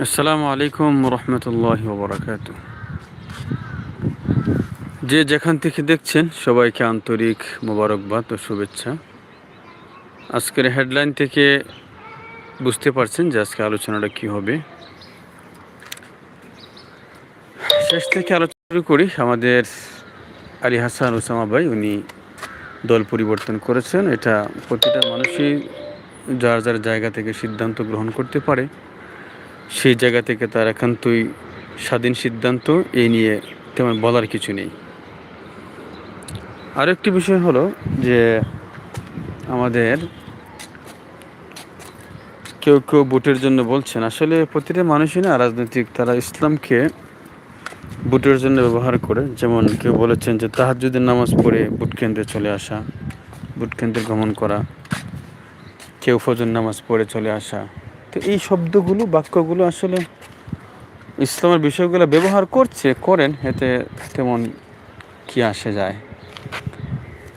আসসালামু আলাইকুম রহমতুল্লাহ বরাকাত যে যেখান থেকে দেখছেন, সবাইকে আন্তরিক মোবারকবাদ ও শুভেচ্ছা। আজকের হেডলাইন থেকে বুঝতে পারছেন যে আজকে আলোচনাটা কি হবে। শেষ থেকে আলোচনা করি। আমাদের আলী হাসান ওসামা ভাই, উনি দল পরিবর্তন করেছেন। এটা প্রতিটা মানুষই যার যার জায়গা থেকে সিদ্ধান্ত গ্রহণ করতে পারে। সেই জায়গা থেকে তার একান্তই স্বাধীন সিদ্ধান্ত এই নিয়ে তেমন বলার কিছু নেই। আর একটি বিষয় হলো যে আমাদের কেউ কেউ ভোটের জন্য বলছেন, আসলে প্রতিটা মানুষই না রাজনৈতিক, তারা ইসলামকে ভোটের জন্য ব্যবহার করে। যেমন কেউ বলেছেন যে তাহাজুদের নামাজ পড়ে ভোট কেন্দ্রে চলে আসা, ভোট কেন্দ্রে গমন করা, কেউ ফজর নামাজ পড়ে চলে আসা। তো এই শব্দগুলো, বাক্যগুলো আসলে ইসলামের বিষয়গুলো ব্যবহার করছে, করেন, এতে তেমন কি আসে যায়?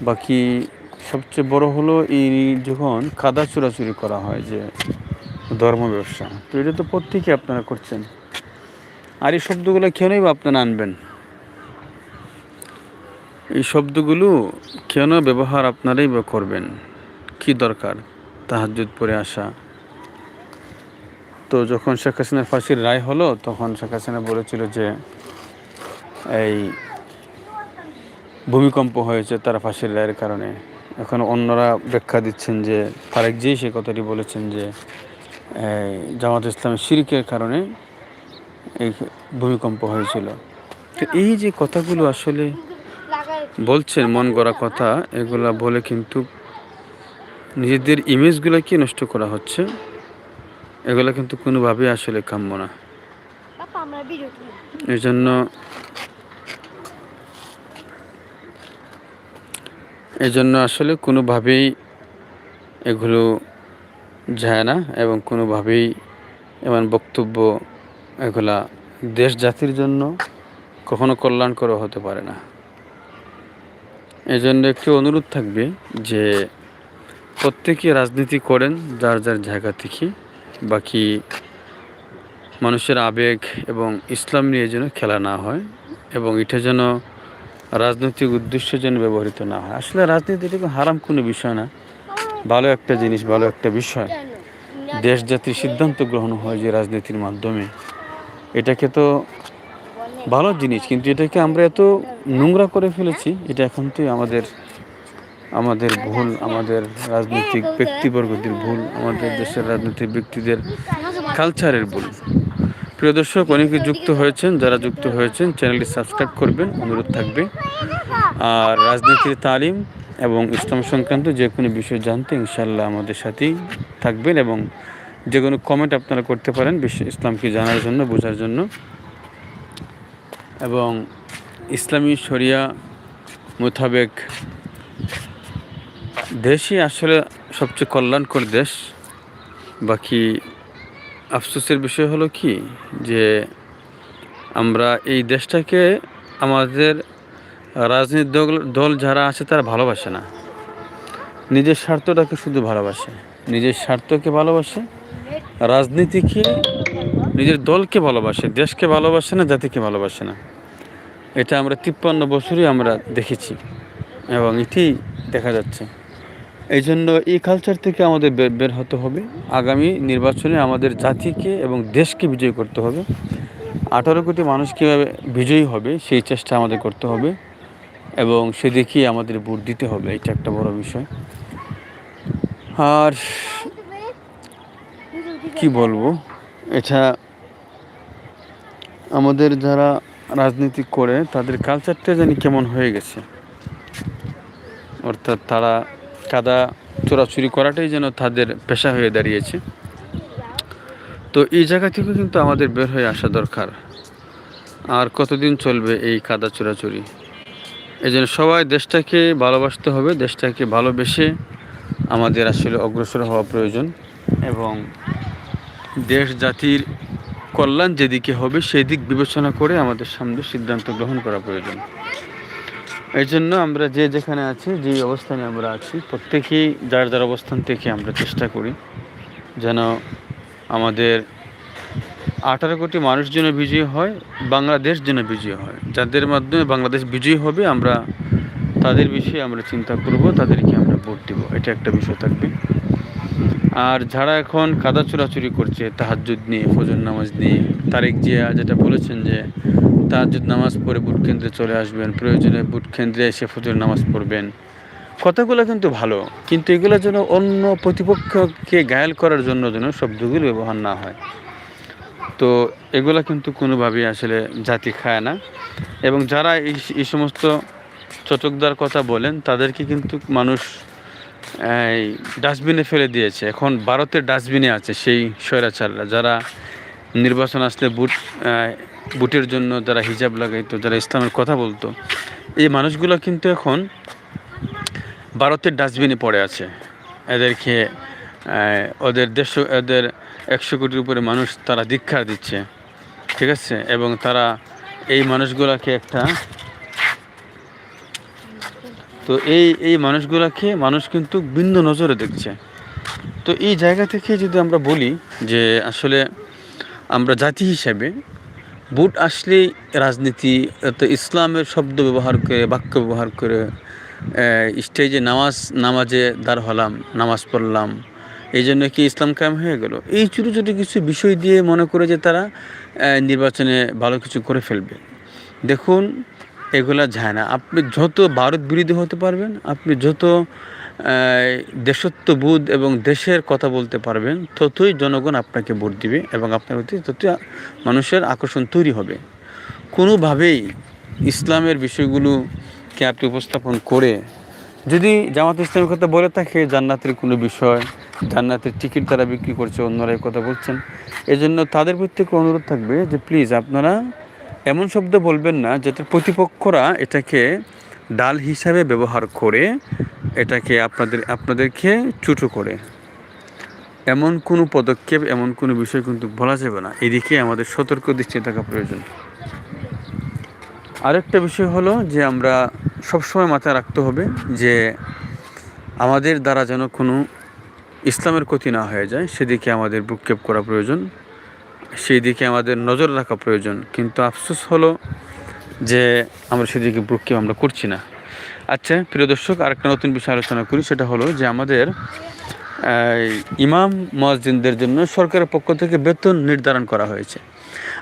বাকি সবচেয়ে বড় হলো এই যখন কাদা চুরাচুরি করা হয় যে ধর্ম ব্যবসা। তো এটা তো প্রত্যেকে আপনারা করছেন। আর এই শব্দগুলো কেনই বা আপনারা আনবেন? এই শব্দগুলো কেন ব্যবহার আপনারাই বা করবেন? কি দরকার? তাহাজুদ পরে আসা তো যখন শেখ হাসিনার ফাঁসির রায় হলো, তখন শেখ হাসিনা বলেছিল যে এই ভূমিকম্প হয়েছে তারা ফাঁসির রায়ের কারণে। এখন অন্যরা ব্যাখ্যা দিচ্ছেন যে, তারেক যেই সে কথাটি বলেছেন যে জামাত ইসলামের শিরিকের কারণে এই ভূমিকম্প হয়েছিল। তো এই যে কথাগুলো আসলে বলছেন, মন গড়া কথা, এগুলা বলে কিন্তু নিজেদের ইমেজগুলোকে নষ্ট করা হচ্ছে। এগুলো কিন্তু কোনোভাবেই আসলে কাম্য না। এই জন্য এই জন্য আসলে কোনোভাবেই এগুলো যায় না এবং কোনোভাবেই এমন বক্তব্য এগুলা দেশ জাতির জন্য কখনো কল্যাণকর হতে পারে না। এই জন্য একটি অনুরোধ থাকবে যে প্রত্যেকে রাজনীতি করেন যার যার জায়গা থেকে। বাকি মানুষের আবেগ এবং ইসলাম নিয়ে যেন খেলা না হয় এবং এটা যেন রাজনৈতিক উদ্দেশ্যের জন্য ব্যবহৃত না হয়। আসলে রাজনীতি এটা হারাম কোনো বিষয় না। ভালো একটা জিনিস, ভালো একটা বিষয়। দেশ জাতির সিদ্ধান্ত গ্রহণ হয় যে রাজনীতির মাধ্যমে। এটাকে তো ভালো জিনিস, কিন্তু এটাকে আমরা এত নোংরা করে ফেলেছি, এটা এখন তো আমাদের আমাদের ভুল আমাদের রাজনৈতিক ব্যক্তিবর্গদের ভুল আমাদের দেশের রাজনৈতিক ব্যক্তিদের কালচারের ভুল। প্রিয় দর্শক অনেকে যুক্ত হয়েছেন যারা যুক্ত হয়েছেন চ্যানেলটি সাবস্ক্রাইব করবেন অনুরোধ থাকবে। আর রাজনীতির তালিম এবং ইসলাম সংক্রান্ত যে কোনো বিষয় জানতে ইনশাল্লাহ আমাদের সাথেই থাকবেন এবং যে কোনো কমেন্ট আপনারা করতে পারেন বিশ্ব ইসলামকে জানার জন্য বোঝার জন্য। এবং ইসলামী শরিয়া মোতাবেক দেশই আসলে সবচেয়ে কল্যাণকর দেশ। বাকি আফসোসের বিষয় হলো কি? যে আমরা এই দেশটাকে আমাদের রাজনৈতিক দল দল যারা আছে তারা ভালোবাসে না। নিজের স্বার্থটাকে শুধু ভালোবাসে। নিজের স্বার্থকে ভালোবাসে, রাজনীতিকে, নিজের দলকে ভালোবাসে, দেশকে ভালোবাসে না, জাতিকে ভালোবাসে না। এটা আমরা তিপ্পান্ন বছরই আমরা দেখেছি এবং এটি দেখা যাচ্ছে। এই জন্য এই কালচার থেকে আমাদের বের হতে হবে। আগামী নির্বাচনে আমাদের জাতিকে এবং দেশকে বিজয়ী করতে হবে। আঠারো কোটি মানুষ কীভাবে বিজয়ী হবে, সেই চেষ্টা আমাদের করতে হবে এবং সে সেদিকেই আমাদের ভোট দিতে হবে, এটা একটা বড় বিষয়। আর কি বলব, এটা আমাদের যারা রাজনীতি করে, তাদের কালচারটা জানি কেমন হয়ে গেছে। অর্থাৎ তারা কাদা চোরাচুরি করাটাই যেন তাদের পেশা হয়ে দাঁড়িয়েছে। তো এই জায়গা থেকে কিন্তু আমাদের বের হয়ে আসা দরকার। আর কতদিন চলবে এই কাদা চোরাচুরি? এই জন্য সবাই দেশটাকে ভালোবাসতে হবে, দেশটাকে ভালোবেসে আমাদের আসলে অগ্রসর হওয়া প্রয়োজন এবং দেশ, জাতির কল্যাণ যেদিকে হবে সেই দিক বিবেচনা করে আমাদের সামনে সিদ্ধান্ত গ্রহণ করা প্রয়োজন। এই জন্য আমরা যে যেখানে আছি, যে অবস্থানে আমরা আছি, প্রত্যেকেই যার যার অবস্থান থেকে আমরা চেষ্টা করি যেন আমাদের আঠারো কোটি মানুষ যেন বিজয়ী হয়, বাংলাদেশ যেন বিজয়ী হয়। যাদের মাধ্যমে বাংলাদেশ বিজয়ী হবে, আমরা তাদের বিষয়ে আমরা চিন্তা করব, তাদেরকে আমরা ভোট দেব। এটা একটা বিষয় থাকবে। আর যারা এখন কাদা চোরাচুরি করছে তাহাজুদ নিয়ে, ফজর নামাজ নিয়ে, তারেক জিয়া যেটা বলেছেন যে তাহাজুদ নামাজ পড়ে বুট কেন্দ্রে চলে আসবেন, প্রয়োজনে বুট কেন্দ্রে এসে ফজর নামাজ পড়বেন। কথাগুলো কিন্তু ভালো, কিন্তু এগুলো যেন অন্য প্রতিপক্ষকে ঘায়াল করার জন্য যেন শব্দগুলো ব্যবহার না হয়। তো এগুলো কিন্তু কোনোভাবেই আসলে জাতি খায় না। এবং যারা এই সমস্ত চটকদার কথা বলেন, তাদেরকে কিন্তু মানুষ ডাস্টবিনে ফেলে দিয়েছে। এখন ভারতের ডাস্টবিনে আছে সেই স্বৈরাচাররা। যারা নির্বাচন আসলে বুট বুটের জন্য যারা হিজাব লাগাইতো, যারা ইসলামের কথা বলতো, এই মানুষগুলো কিন্তু এখন ভারতের ডাস্টবিনে পড়ে আছে। এদেরকে ওদের দেড়শো এদের একশো কোটির উপরে মানুষ তারা দীক্ষা দিচ্ছে। ঠিক আছে? এবং তারা এই মানুষগুলোকে একটা তো এই এই মানুষগুলোকে মানুষ কিন্তু ভিন্ন নজরে দেখছে। তো এই জায়গা থেকে যদি আমরা বলি যে আসলে আমরা জাতি হিসাবে বুট আসলেই রাজনীতি, তো ইসলামের শব্দ ব্যবহার করে, বাক্য ব্যবহার করে স্টেজে নামাজ, নামাজে দাঁড় হলাম, নামাজ পড়লাম, এই জন্য কি ইসলাম কায়েম হয়ে গেল? এই ছোটো ছোটো কিছু বিষয় দিয়ে মনে করে যে তারা নির্বাচনে ভালো কিছু করে ফেলবে। দেখুন এগুলা যায় না। আপনি যত ভারত বিরোধী হতে পারবেন, আপনি যত দেশত্ববোধ এবং দেশের কথা বলতে পারবেন, ততই জনগণ আপনাকে ভোট দিবে এবং আপনার প্রতি ততই মানুষের আকর্ষণ তৈরি হবে। কোনোভাবেই ইসলামের বিষয়গুলোকে আপনি উপস্থাপন করে যদি জামাত ইসলামের কথা বলে থাকে, জান্নাতের কোনো বিষয়, জান্নাতের টিকিট তারা বিক্রি করছে, অন্যরা কথা বলছেন, এজন্য তাদের প্রত্যেকে অনুরোধ থাকবে যে প্লিজ আপনারা এমন শব্দ বলবেন না যাতে প্রতিপক্ষরা এটাকে ডাল হিসাবে ব্যবহার করে এটাকে আপনাদের, আপনাদেরকে চুটো করে। এমন কোনো পদক্ষেপ, এমন কোনো বিষয় কিন্তু বলা যাবে না। এদিকে আমাদের সতর্ক দৃষ্টি থাকা প্রয়োজন। আরেকটা বিষয় হলো যে আমরা সবসময় মাথায় রাখতে হবে যে আমাদের দ্বারা যেন কোনো ইসলামের ক্ষতি না হয়ে যায়, সেদিকে আমাদের ভ্রুক্ষেপ করা প্রয়োজন। সেই দিকে আমাদের নজর রাখা প্রয়োজন। কিন্তু আফসোস হলো যে আমরা সেদিকে ভ্রুক্ষেপ আমরা করছি না। আচ্ছা প্রিয় দর্শক, আরেকটা নতুন বিষয় আলোচনা করি, সেটা হলো যে আমাদের ইমাম মসজিদদের জন্য সরকারের পক্ষ থেকে বেতন নির্ধারণ করা হয়েছে।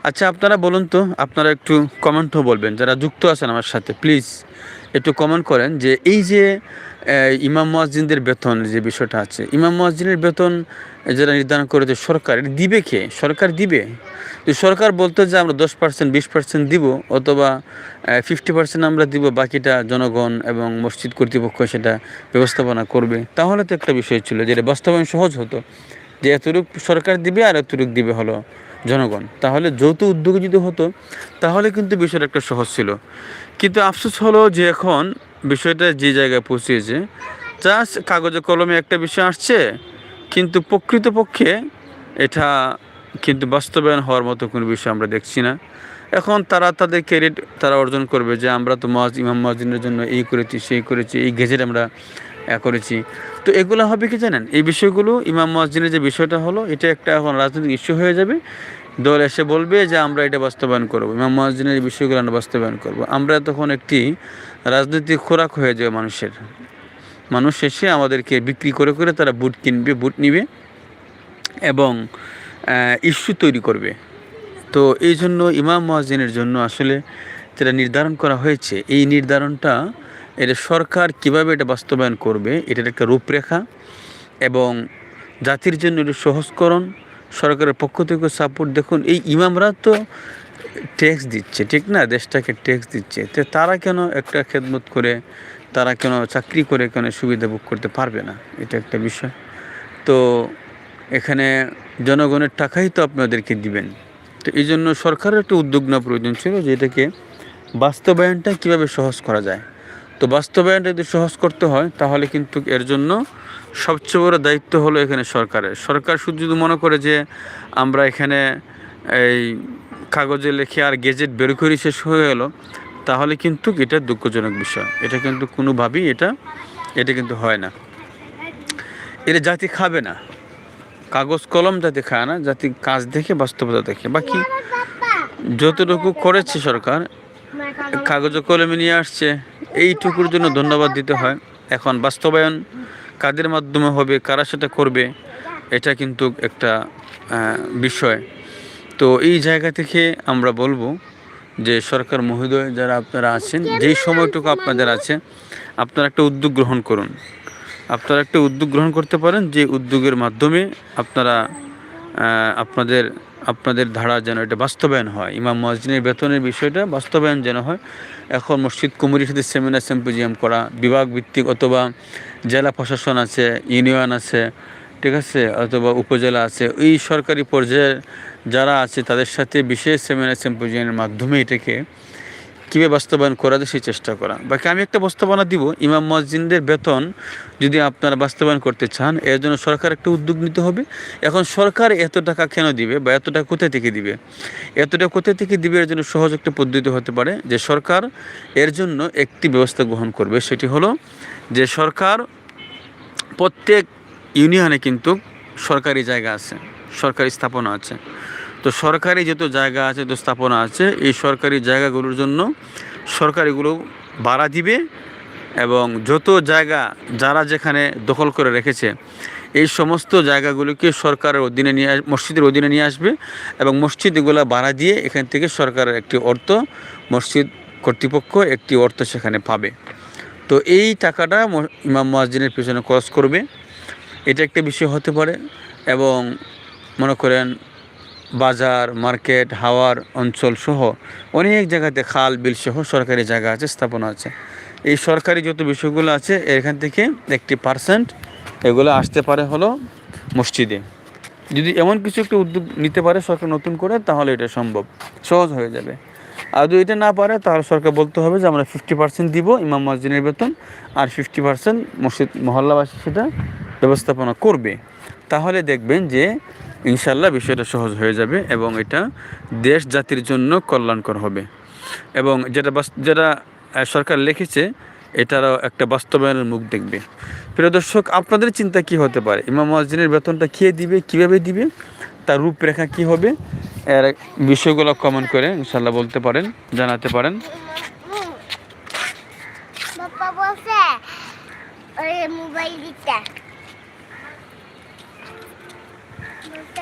আচ্ছা আপনারা বলুন তো, আপনারা একটু কমেন্টও বলবেন, যারা যুক্ত আছেন আমার সাথে, প্লিজ। একটু কমেন্ট করেন যে এই যে ইমাম মসজিদের বেতন যে বিষয়টা আছে, ইমাম মসজিদের বেতন যারা নির্ধারণ করেছে সরকার দিবে কে? সরকার দিবে? তো সরকার বলতো যে আমরা দশ পার্সেন্ট বিশ পার্সেন্ট দিব অথবা ফিফটি পার্সেন্ট আমরা দিব, বাকিটা জনগণ এবং মসজিদ কর্তৃপক্ষ সেটা ব্যবস্থাপনা করবে। তাহলে তো একটা বিষয় ছিল যেটা বাস্তবায়ন সহজ হতো। যে এতটুক সরকার দিবে আর এতটুক দিবে হলো জনগণ। তাহলে যৌথ উদ্যোগ যদি হতো, তাহলে কিন্তু বিষয়টা একটা সহজ ছিল। কিন্তু আফসোস হলো যে এখন বিষয়টা যে জায়গায় পৌঁছিয়েছে জাস্ট কাগজে কলমে একটা বিষয় আসছে, কিন্তু প্রকৃতপক্ষে এটা কিন্তু বাস্তবায়ন হওয়ার মতো কোনো বিষয় আমরা দেখছি না। এখন তারা তাদের ক্রেডিট তারা অর্জন করবে যে আমরা তো মজ ইমাম মসজিদের জন্য এই করেছি, সেই করেছি, এই গেজেট আমরা করেছি। তো এগুলো হবে কি জানেন? এই বিষয়গুলো ইমাম মসজিদের যে বিষয়টা হলো, এটা একটা এখন রাজনৈতিক ইস্যু হয়ে যাবে। দল এসে বলবে যে আমরা এটা বাস্তবায়ন করব। ইমাম এই বিষয়গুলো আমরা বাস্তবায়ন করব। আমরা তখন একটি রাজনৈতিক খোরাক হয়ে যাবে মানুষের। মানুষ এসে আমাদেরকে বিক্রি করে করে তারা বুট কিনবে, বুট নিবে এবং ইস্যু তৈরি করবে। তো এই জন্য ইমাম মহাজিনের জন্য আসলে যেটা নির্ধারণ করা হয়েছে, এই নির্ধারণটা এটা সরকার কীভাবে এটা বাস্তবায়ন করবে, এটার একটা রূপরেখা এবং জাতির জন্য এটা সহজকরণ সরকারের পক্ষ থেকে সাপোর্ট দেখুন, এই ইমামরা তো ট্যাক্স দিচ্ছে, ঠিক না? দেশটাকে ট্যাক্স দিচ্ছে। তো তারা কেন একটা খেদমত করে, তারা কেন চাকরি করে, কেন সুবিধা ভোগ করতে পারবে না? এটা একটা বিষয়। তো এখানে জনগণের টাকাই তো আপনাদেরকে দিবেন। তো এই জন্য সরকারের একটা উদ্যোগ নেওয়া প্রয়োজন ছিল যে এটাকে বাস্তবায়নটা কীভাবে সহজ করা যায়। তো বাস্তবায়নটা যদি সহজ করতে হয়, তাহলে কিন্তু এর জন্য সবচেয়ে বড় দায়িত্ব হলো এখানে সরকারের। সরকার শুধু যদি মনে করে যে আমরা এখানে এই কাগজে লেখে আর গেজেট বের করে শেষ হয়ে গেল, তাহলে কিন্তু এটা দুঃখজনক বিষয়। এটা কিন্তু কোনোভাবেই এটা এটা কিন্তু হয় না। এটা জাতি খাবে না। কাগজ কলম যাতে খায় না, জাতি কাজ দেখে বাস্তবতা দেখে। বাকি যতটুকু করেছে সরকার, কাগজ কলমে নিয়ে আসছে, এইটুকুর জন্য ধন্যবাদ দিতে হয়। এখন বাস্তবায়ন কাদের মাধ্যমে হবে, কারা সাথে করবে, এটা কিন্তু একটা বিষয়। তো এই জায়গা থেকে আমরা বলব যে সরকার মহোদয় যারা আপনারা আছেন যেই সময়টুকু আপনাদের আছে, আপনারা একটা উদ্যোগ গ্রহণ করুন। আপনারা একটা উদ্যোগ গ্রহণ করতে পারেন যে উদ্যোগের মাধ্যমে আপনারা আপনাদের আপনাদের ধারা যেন এটা বাস্তবায়ন হয়। ইমাম মসজিদের বেতনের বিষয়টা বাস্তবায়ন যেন হয়। এখন মসজিদ কুমুরির সাথে সেমিনার সিম্পোজিয়াম করা, বিভাগ ভিত্তিক অথবা জেলা প্রশাসন আছে, ইউনিয়ন আছে, ঠিক আছে? অথবা উপজেলা আছে। এই সরকারি পর্যায়ে যারা আছে, তাদের সাথে বিশেষ সেমিনার সিম্পোজিয়ামের মাধ্যমে এটাকে কীভাবে বাস্তবায়ন করা যায় সেই চেষ্টা করা। বাকি আমি একটা বাস্তবায়ন দিব, ইমাম মসজিদের বেতন যদি আপনারা বাস্তবায়ন করতে চান, এর জন্য সরকার একটা উদ্যোগ নিতে হবে। এখন সরকার এত টাকা কেন দিবে বা এত টাকা কোথায় থেকে দিবে? এতটা কোথায় থেকে দিবে এর জন্য সহজ একটা পদ্ধতি হতে পারে যে সরকার এর জন্য একটি ব্যবস্থা গ্রহণ করবে। সেটি হলো যে সরকার প্রত্যেক ইউনিয়নে কিন্তু সরকারি জায়গা আছে, সরকারি স্থাপনা আছে। তো সরকারি যত জায়গা আছে, যত স্থাপনা আছে, এই সরকারি জায়গাগুলোর জন্য সরকারিগুলো ভাড়া দিবে এবং যত জায়গা যারা যেখানে দখল করে রেখেছে, এই সমস্ত জায়গাগুলোকে সরকারের অধীনে নিয়ে মসজিদের অধীনে নিয়ে আসবে এবং মসজিদ এগুলো ভাড়া দিয়ে এখান থেকে সরকারের একটি অর্থ, মসজিদ কর্তৃপক্ষ একটি অর্থ সেখানে পাবে। তো এই টাকাটা ইমাম মসজিদের পেছনে খরচ করবে। এটা একটা বিষয় হতে পারে এবং মনে করেন বাজার, মার্কেট, হাওয়ার অঞ্চল সহ অনেক জায়গাতে খাল, বিল সহ সরকারি জায়গা আছে, স্থাপনা আছে। এই সরকারি যত বিষয়গুলো আছে, এখান থেকে একটি পার্সেন্ট এগুলো আসতে পারে হলো মসজিদে। যদি এমন কিছু একটা উদ্যোগ নিতে পারে সরকার নতুন করে, তাহলে এটা সম্ভব। সহজ হয়ে যাবে। আর যদি এটা না পারে, তাহলে সরকার বলতে হবে যে, আমরা ফিফটি পার্সেন্ট দিব ইমাম মসজিদের বেতন, আর ফিফটি পার্সেন্ট মসজিদ মহল্লাবাসী সেটা ব্যবস্থাপনা করবে। তাহলে দেখবেন যে ইনশাল্লাহ বিষয়টা সহজ হয়ে যাবে এবং এটা দেশ জাতির জন্য কল্যাণকর হবে। এবং যেটা যেটা সরকার লিখেছে, এটারও একটা বাস্তবায়নের মুখ দেখবে। প্রিয় দর্শক, আপনাদের চিন্তা কি হতে পারে? ইমাম মসজিদের বেতনটা কে দিবে, কীভাবে দিবে, তার রূপরেখা কি হবে, এর বিষয়গুলো কমেন্ট করে ইনশাল্লাহ বলতে পারেন, জানাতে পারেন। মোবাইল দিতে বলছে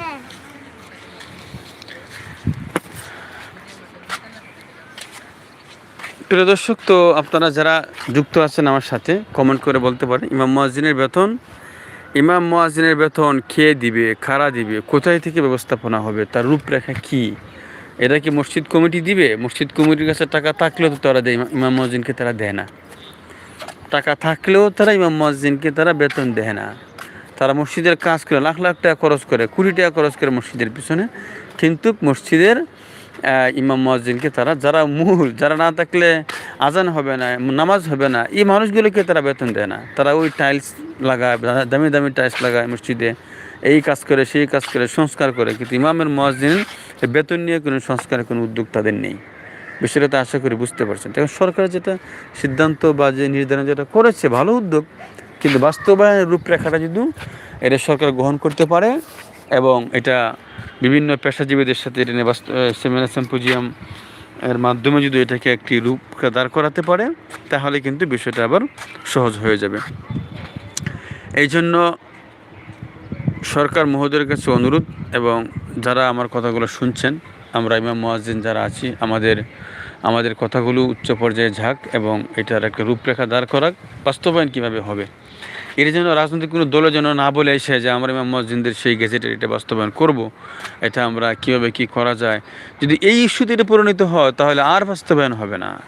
প্রিয় দর্শক, তো আপনারা যারা যুক্ত আছেন আমার সাথে কমেন্ট করে বলতে পারেন, ইমাম মুয়াজ্জিনের বেতন, ইমাম মুয়াজ্জিনের বেতন কে দিবে কারা দিবে, কোথায় থেকে ব্যবস্থাপনা হবে, তার রূপরেখা কি? এটা কি মসজিদ কমিটি দিবে? মসজিদ কমিটির কাছে টাকা থাকলেও তো তারা দেয়, ইমাম মুয়াজ্জিনকে তারা দেয় না। টাকা থাকলেও তারা ইমাম মুয়াজ্জিনকে তারা বেতন দেয় না। তারা মসজিদের কাজ করে লাখ লাখ টাকা খরচ করে, কুড়ি টাকা খরচ করে মসজিদের পিছনে। কিন্তু মসজিদের ইমাম মুয়াজ্জিনকে তারা, যারা মূল, যারা না থাকলে আজান হবে না, নামাজ হবে না, এই মানুষগুলোকে তারা বেতন দেয় না। তারা ওই টাইলস লাগায়, দামি দামি টাইলস লাগায় মসজিদে। এই কাজ করে, সেই কাজ করে, সংস্কার করে। কিন্তু ইমামের মুয়াজ্জিন বেতন নিয়ে কোনো সংস্কারের কোনো উদ্যোগ তাদের নেই। বিষয়টা আশা করি বুঝতে পারছেন। তখন সরকার যেটা সিদ্ধান্ত বা যে নির্ধারণ যেটা করেছে, ভালো উদ্যোগ কিন্তু বাস্তবায়নের রূপরেখাটা যদি এটা সরকার গ্রহণ করতে পারে এবং এটা বিভিন্ন পেশাজীবীদের সাথে এটা নিয়ে সেমিনার সিম্পোজিয়াম এর মাধ্যমে যদি এটাকে একটি রূপ দাঁড় করাতে পারে, তাহলে কিন্তু বিষয়টা আবার সহজ হয়ে যাবে। এই জন্য সরকার মহোদয়ের কাছে অনুরোধ এবং যারা আমার কথাগুলো শুনছেন, আমরা ইমাম মুয়াজ্জিন যারা আছি, আমাদের আমাদের কথাগুলো উচ্চ পর্যায়ে ঝাঁক এবং এটার একটা রূপরেখা দাঁড় করাক। বাস্তবায়ন কীভাবে হবে? এর জন্য রাজনৈতিক কোনো দলের যেন না বলে এসে যে আমরা ইমাম মসজিদের সেই গেজেটের এটা বাস্তবায়ন করব, এটা আমরা কীভাবে কি করা যায়? যদি এই ইস্যুতে এটা পরিণত হয়, তাহলে আর বাস্তবায়ন হবে না।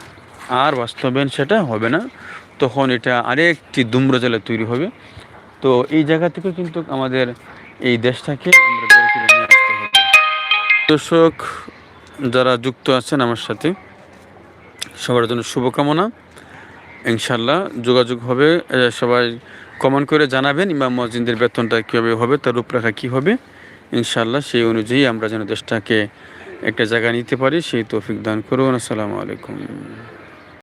আর বাস্তবায়ন সেটা হবে না। তখন এটা আরেকটি দুম্রজলে তৈরি হবে। তো এই জায়গা থেকে কিন্তু আমাদের এই দেশটাকে আমরা দর্শক, যারা যুক্ত আছেন আমার সাথে সবার জন্য শুভকামনা। ইনশাল্লাহ যোগাযোগ হবে সবাই কমেন্ট করে জানাবেন ইমাম মসজিদের বেতনটা কীভাবে হবে, তার রূপরেখা কী হবে। ইনশাল্লাহ সেই অনুযায়ী আমরা যেন দেশটাকে একটা জায়গা নিতে পারি, সেই তৌফিক দান করুন। আসসালামু আলাইকুম।